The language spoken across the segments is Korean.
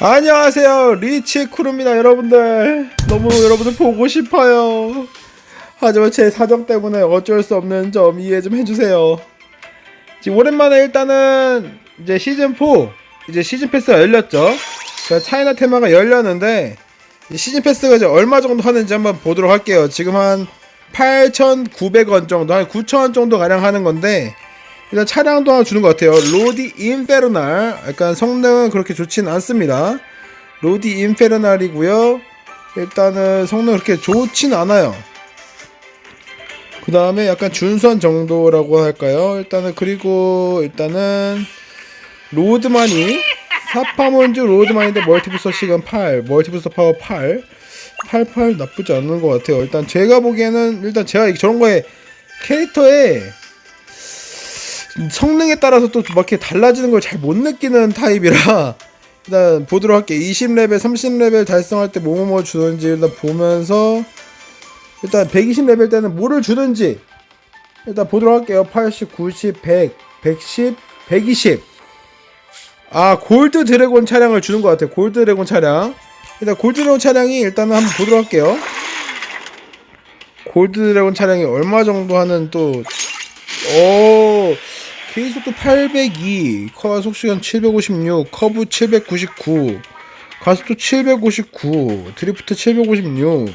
안녕하세요. 리치 크루입니다 여러분들. 너무 여러분들 보고 싶어요. 하지만 제 사정 때문에 어쩔 수 없는 점 이해 좀 해주세요. 지금 오랜만에 일단은 이제 시즌 4 이제 시즌 패스가 열렸죠. 그 차이나 테마가 열렸는데 이 시즌 패스가 이제 얼마 정도 하는지 한번 보도록 할게요. 지금 한 8,900원 정도 한 9,000원 정도 가량 하는 건데 일단 차량도 하나 주는 것 같아요. 로디 인페르날. 약간 성능은 그렇게 좋진 않습니다. 로디 인페르날이고요. 일단은 성능 그렇게 좋진 않아요. 그 다음에 약간 준선 정도라고 할까요? 일단은 그리고 일단은 로드마니 사파몬즈 로드마니인데 멀티부스터 시간 8 멀티부스터 파워 8 88 나쁘지 않은 것 같아요. 일단 제가 보기에는 일단 제가 저런 거에 캐릭터에 성능에 따라서 또 막 이렇게 달라지는 걸 잘 못 느끼는 타입이라 일단 보도록 할게요. 20레벨, 30레벨 달성할 때 뭐뭐 주는지 일단 보면서 일단 120레벨 때는 뭐를 주는지 일단 보도록 할게요. 80, 90, 100, 110, 120. 아 골드 드래곤 차량을 주는 것 같아요. 골드 드래곤 차량. 일단 골드 드래곤 차량이 일단은 한번 보도록 할게요. 골드 드래곤 차량이 얼마 정도 하는 또 오, K속도 802, 커 속시간 756, 커브 799, 가속도 759, 드리프트 756.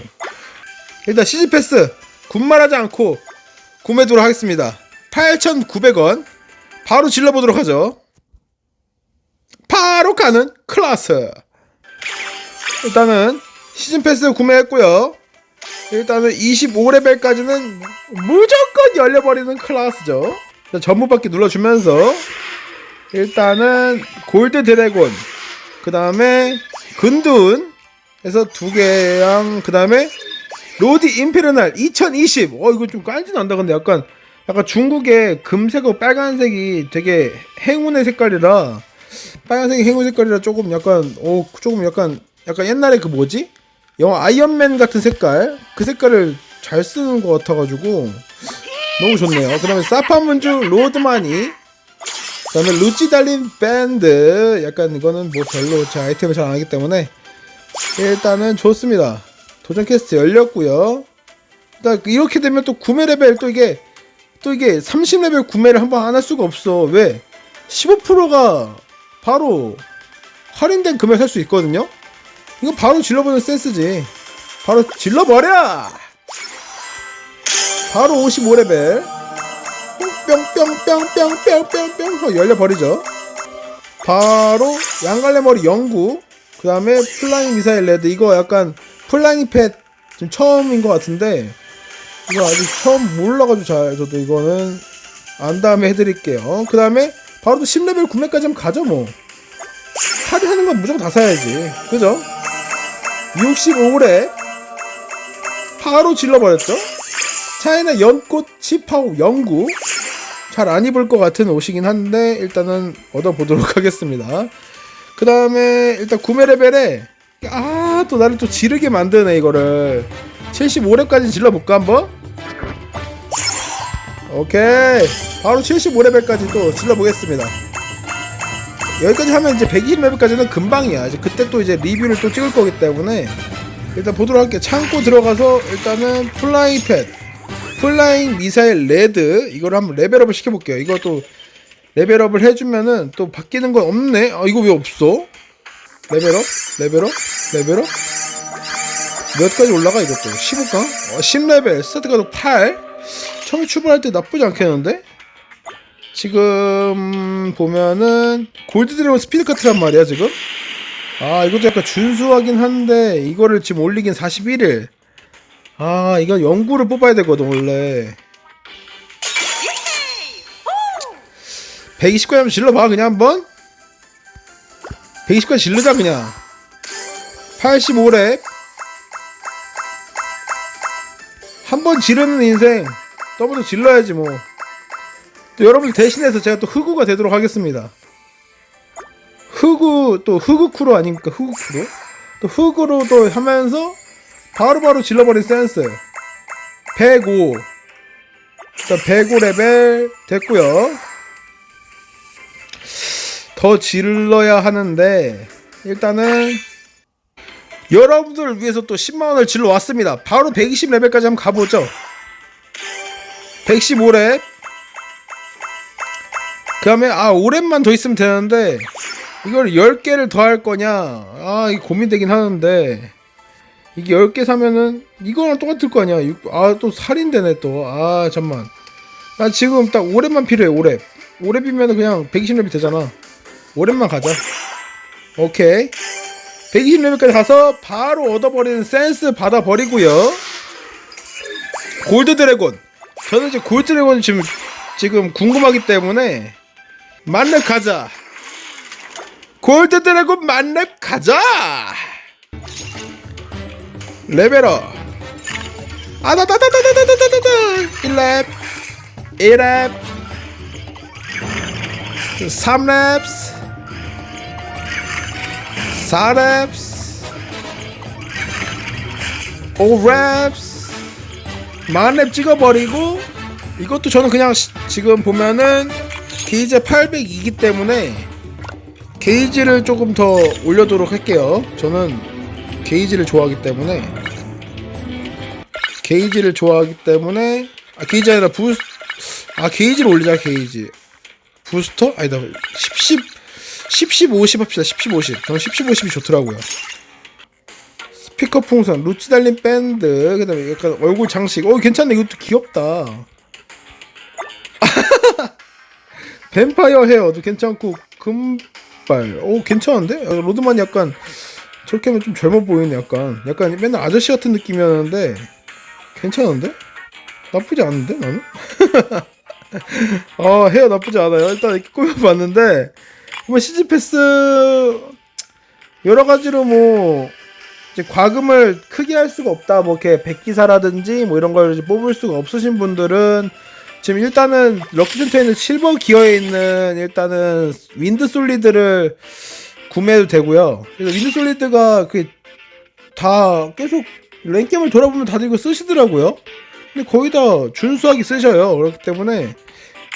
일단 시즌 패스 군말하지 않고 구매도록 하겠습니다. 8,900원. 바로 질러보도록 하죠. 바로 가는 클라스. 일단은 시즌 패스 구매했고요. 일단은 25레벨까지는 무조건 열려버리는 클래스죠. 일단 전부 바퀴 눌러주면서 일단은 골드 드래곤 그 다음에 근둔에서 두 개랑 그 다음에 로디 임페르날 2020. 어 이거 좀 난다 근데 약간 약간 중국의 금색하고 빨간색이 되게 행운의 색깔이라 빨간색이 행운 색깔이라 조금 약간 오 조금 약간 약간 옛날에 그 뭐지? 영화 아이언맨 같은 색깔 그 색깔을 잘 쓰는 것 같아가지고 너무 좋네요. 그다음에 사파문주 로드마니 그다음에 루치 달린 밴드 약간 이거는 뭐 별로 제 아이템을 잘 안 하기 때문에 일단은 좋습니다. 도전 퀘스트 열렸고요. 일단 이렇게 되면 또 구매 레벨 또 이게 또 이게 30레벨 구매를 한번 안 할 수가 없어. 왜? 15%가 바로 할인된 금액 살 수 있거든요. 이거 바로 질러버리는 센스지. 바로 질러버려! 바로 55레벨. 뿅뿅뿅뿅뿅뿅뿅 열려버리죠. 바로 양갈래머리 영구 그 다음에 플라잉 미사일 레드. 이거 약간 플라잉 팻 지금 처음인 것 같은데 이거 아직 처음 몰라가지고 잘 저도 이거는 안 다음에 해드릴게요. 그 다음에 바로 또 10레벨 구매까지 하면 가죠 뭐. 카드 하는 건 무조건 다 사야지. 그죠? 65레. 바로 질러버렸죠? 차이나 연꽃 치파오 영구 잘 안 입을 것 같은 옷이긴 한데 일단은 얻어보도록 하겠습니다. 그 다음에 일단 구매 레벨에 아 또 나를 또 지르게 만드네 이거를 75렙까지 질러볼까 한번? 오케이 바로 75레벨까지 또 질러보겠습니다. 여기까지 하면 이제 120레벨까지는 금방이야. 이제 그때 또 이제 리뷰를 또 찍을 거기 때문에 일단 보도록 할게요. 창고 들어가서 일단은 팻, 플라잉 미사일 레드 이거를 한번 레벨업을 시켜볼게요. 또 레벨업을 해주면은 또 바뀌는 건 없네. 아 이거 왜 없어? 레벨업, 레벨업, 레벨업. 몇 가지 올라가 이것도 15가? 어, 10레벨 스타트 가도 8 처음에 출발할 때 나쁘지 않겠는데? 지금 보면은 골드 드래곤 스피드 카트란 말이야 지금 아 이것도 약간 준수하긴 한데 이거를 지금 올리긴 41일 아 이건 영구를 뽑아야 되거든 원래 120까지 한번 질러봐 그냥 한번 120까지 질르자 그냥 85랩 한 번 지르는 인생 더블도 질러야지 뭐 또 여러분들 대신해서 제가 또 흑우가 되도록 하겠습니다. 흑우 또 흑우 크루 아닙니까? 흑우 크루? 또 흑우로 또 하면서 바로바로 질러버린 센스. 105. 일단 105 레벨 됐고요. 더 질러야 하는데 일단은 여러분들을 위해서 또 10만원을 질러 왔습니다 바로 120레벨까지 한번 가보죠 115렙 그 다음에 아 5렙만 더 있으면 되는데 이걸 10개를 더 할 거냐 아 이게 고민되긴 하는데 이게 10개 사면은 이거랑 똑같을 거 아니야. 아 또 살인되네 또 아 잠만. 나 지금 딱 5렙만 필요해 5렙 5렙이면 그냥 120렙이 되잖아. 5렙만 가자. 오케이. 120레벨까지 가서 바로 얻어버리는 센스 받아버리고요. 골드 드래곤. 저는 이제 골드 드래곤 지금 지금 궁금하기 때문에 만렙 가자. 골드 드래곤 만렙 가자 레벨업. 아다다다다다다다다다 1렙 1렙 3렙 4랩스 5랩스 만랩 찍어버리고 이것도 저는 그냥 시- 지금 보면은 게이지 802이기 때문에 게이지를 조금 더 올려도록 할게요. 저는 게이지를 좋아하기 때문에 게이지를 좋아하기 때문에 아 게이지 아니라 부스 아 게이지를 올리자 게이지. 부스터? 아니다 10, 10 10, 10, 50 합시다. 10, 10, 50 저는 10, 10, 50이 좋더라고요. 스피커 풍선 루치 달린 밴드 그 다음에 약간 얼굴 장식. 어 괜찮네. 이것도 귀엽다. 뱀파이어 헤어도 괜찮고 금발. 오 괜찮은데? 어, 로드만이 약간 저렇게 하면 좀 젊어 보이네 약간 약간 맨날 아저씨 같은 느낌이었는데 괜찮은데? 나쁘지 않은데 나는? 어 헤어 나쁘지 않아요 일단 이렇게 꾸며봤는데 뭐 시즌 패스 여러 가지로 뭐 이제 과금을 크게 할 수가 없다 뭐 이렇게 백기사라든지 뭐 이런 걸 뽑을 수가 없으신 분들은 지금 일단은 럭키 센터에 있는 실버 기어에 있는 일단은 윈드 솔리드를 구매해도 되고요. 그래서 윈드 솔리드가 그 다 계속 랭겜을 돌아보면 다들 이거 쓰시더라고요. 근데 거의 다 준수하게 쓰셔요. 그렇기 때문에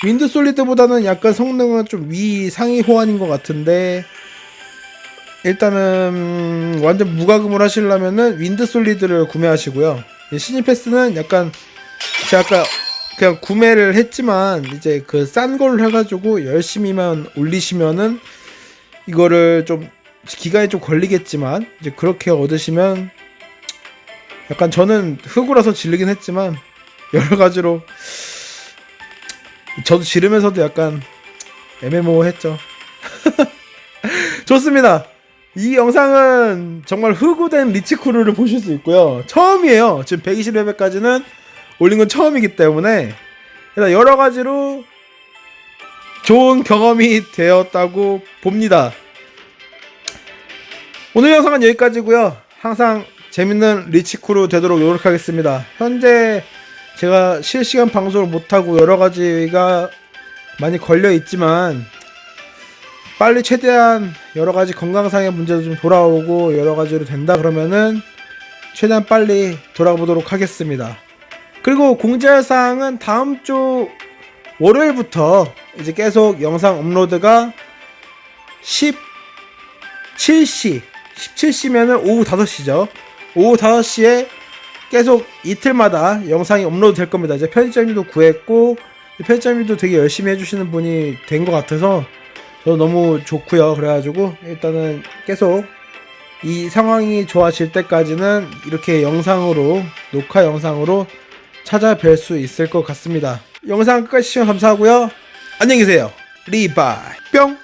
윈드 솔리드보다는 약간 성능은 좀 위 상위 호환인 것 같은데 일단은 완전 무과금을 하시려면은 윈드 솔리드를 구매하시고요. 이 시즌 패스는 약간 제가 아까 그냥 구매를 했지만 이제 그 싼 걸로 해가지고 열심히만 올리시면은 이거를 좀 기간이 좀 걸리겠지만 이제 그렇게 얻으시면 약간 저는 흑우라서 질리긴 했지만 여러 가지로 저도 지르면서도 약간 애매모호했죠. 좋습니다. 이 영상은 정말 흑우된 리치크루를 보실 수 있고요. 처음이에요. 지금 120레벨까지는 올린 건 처음이기 때문에 일단 여러 가지로 좋은 경험이 되었다고 봅니다. 오늘 영상은 여기까지고요. 항상 재밌는 리치크루 되도록 노력하겠습니다. 현재 제가 실시간 방송을 못하고 여러 가지가 많이 걸려 있지만 빨리 최대한 여러 가지 건강상의 문제도 좀 돌아오고 여러 가지로 된다 그러면은 최대한 빨리 돌아보도록 하겠습니다. 그리고 공지할 사항은 다음 주 월요일부터 이제 계속 영상 업로드가 17시 17시면은 오후 5시죠. 오후 5시에 계속 이틀마다 영상이 업로드 될 겁니다. 이제 편집자님도 구했고 편집자님도 되게 열심히 해주시는 분이 된 것 같아서 저도 너무 좋고요. 그래가지고 일단은 계속 이 상황이 좋아질 때까지는 이렇게 영상으로 녹화 영상으로 찾아뵐 수 있을 것 같습니다. 영상 끝까지 시청 감사하고요. 안녕히 계세요. 리바이 뿅.